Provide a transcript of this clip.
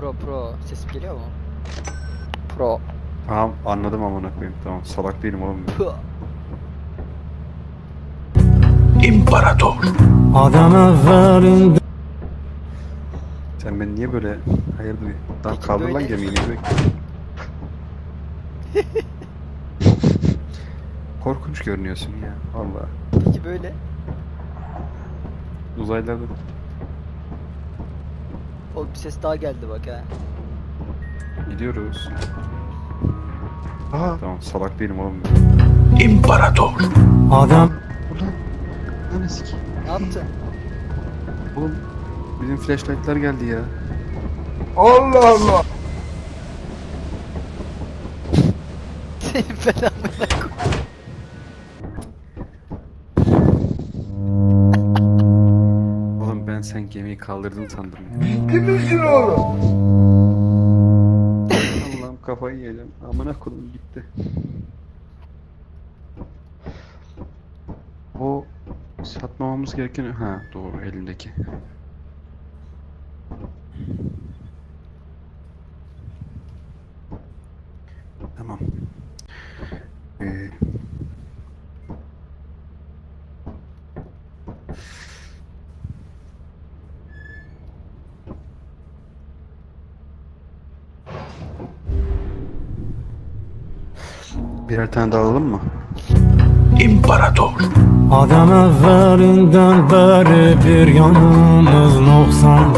Pro pro. Sesim geliyor mu? Pro. Tamam anladım amına koyayım. Tamam salak değilim oğlum. ben. Pı. Adam evvelinde Sen ben niye böyle hayırdır? Lan Peki kaldır lan böyle- gemiyi bekliyorsun? Korkunç görünüyorsun ya. Vallahi. Peki böyle. Uzaylılarda O bir ses daha geldi bak ha. gidiyoruz. Aha. Tamam salak değilim oğlum. ben. adam Ulan. Lan sikeyim. Ne yaptın? Oğlum bizim flashlight'lar geldi ya. Allah Allah. Senin belanı sen gemiyi kaldırdın sandım. Ciddi misin oğlum? Allah'ım kafayı yiyeceğim. Amına koydum gitti. O satmamamız gereken ha doğru elindeki. Tamam. Ee, birer tane daha alalım mı? Adam evvelinden beri bir yanımız gersin